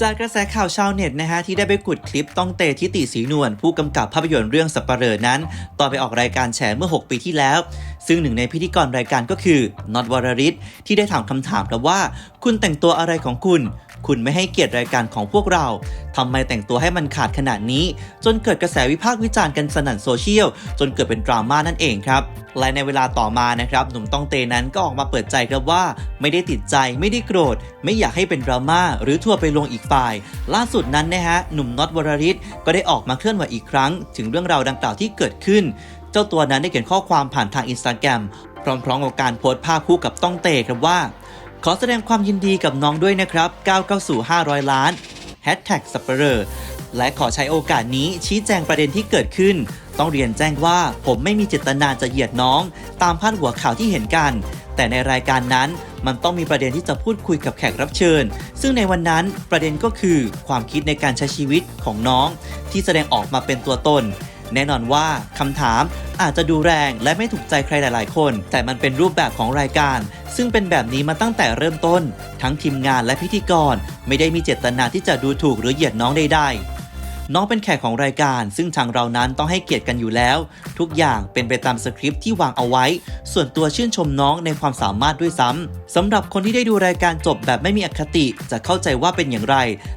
จากกระแสข่าวชาวเน็ตนะฮะที่ได้ไปกุดคลิปต้องเตทิติสีนวลผู้กำกับภาพยนตร์เรื่องสัปเหร่อนั้น ตอนไปออกรายการแฉเมื่อ 6 ปีที่แล้ว ซึ่งหนึ่งในพิธีกรรายการก็คือน็อตวรริศที่ได้ถามคำถามครับว่า คุณแต่งตัวอะไรของคุณ คุณไม่ให้เกียรติรายการของพวกเราทำไมแต่งตัวให้มันขาดขนาดนี้ จนเกิดกระแสวิพากษ์วิจารณ์กันสนั่นโซเชียล จนเกิดเป็นดราม่านั่นเองครับและในเวลาต่อมานะครับ หนุ่มต้องเตนั้นก็ออกมาเปิดใจครับว่า ไม่ได้ติดใจไม่ได้โกรธ ไม่อยากให้เป็นดราม่าหรือทัวไปลงอีกฝ่าย ล่าสุดนั้นนะฮะหนุ่มน็อตวรริศก็ได้ออกมาเคลื่อนไหวอีกครั้ง ถึงเรื่องราวดังกล่าวที่เกิดขึ้น เจ้าตัวนั้นได้เขียนข้อความผ่านทางอินสตาแกรมพร้อมๆกับการโพสต์ภาพคู่กับต้องเตครับว่า ขอแสดงความยินดีกับน้องด้วยนะครับก้าวเข้าสู่ 500 ล้านแฮชแท็กสัปเหร่อและขอใช้โอกาสนี้ชี้แจงประเด็นที่เกิดขึ้น ต้องเรียนแจ้งว่าผมไม่มีเจตนาจะเหยียดน้อง ตามพาดหัวข่าวที่เห็นกัน แต่ในรายการนั้นมันต้องมีประเด็นที่จะพูดคุยกับแขกรับเชิญ ซึ่งในวันนั้นประเด็นก็คือความคิดในการใช้ชีวิตของน้อง ที่แสดงออกมาเป็นตัวตน แน่นอนว่าคำถาม อาจจะดูแรงและไม่ถูกใจใครหลาย ๆ คน แต่มันเป็นรูปแบบของรายการ ซึ่งเป็นแบบนี้มาตั้งแต่เริ่มต้น ทั้งทีมงานและพิธีกร ไม่ได้มีเจตนาที่จะดูถูกหรือเหยียดน้องใดๆ น้องเป็นแขกของรายการ ซึ่งทางเรานั้นต้องให้เกียรติกันอยู่แล้ว ทุกอย่างเป็นไปตามสคริปต์ที่วางเอาไว้ ส่วนตัวชื่นชมน้องในความสามารถด้วยซ้ำสำหรับคนที่ได้ดูรายการจบแบบไม่มีอคติ จะเข้าใจว่าเป็นอย่างไร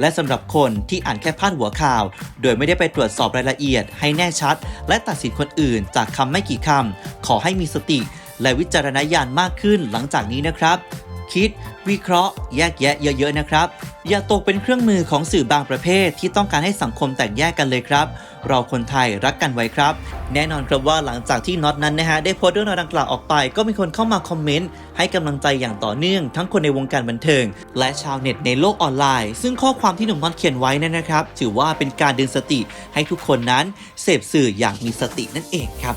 และสำหรับคนที่อ่านแค่พาดหัวข่าว โดยไม่ได้ไปตรวจสอบรายละเอียด ให้แน่ชัด และตัดสินคนอื่น จากคำไม่กี่คำขอให้มีสติ และวิจารณญาณมากขึ้นหลังจากนี้นะครับ คิด วิเคราะห์ แยกแยะเยอะ ๆ นะครับ อย่าตกเป็นเครื่องมือของสื่อบางประเภทที่ต้องการให้สังคมแตกแยกกันเลยครับ เราคนไทยรักกันไว้ครับ แน่นอนครับว่าหลังจากที่น็อตนั้นนะฮะได้โพสต์เรื่องราวดังกล่าวออกไป ก็มีคนเข้ามาคอมเมนต์ให้กำลังใจอย่างต่อเนื่อง ทั้งคนในวงการบันเทิง และชาวเน็ตในโลกออนไลน์ ซึ่งข้อความที่หนุ่มน็อตเขียนไว้นั่นนะครับ ถือว่าเป็นการดึงสติให้ทุกคนนั้นเสพสื่ออย่างมีสตินั่นเองครับ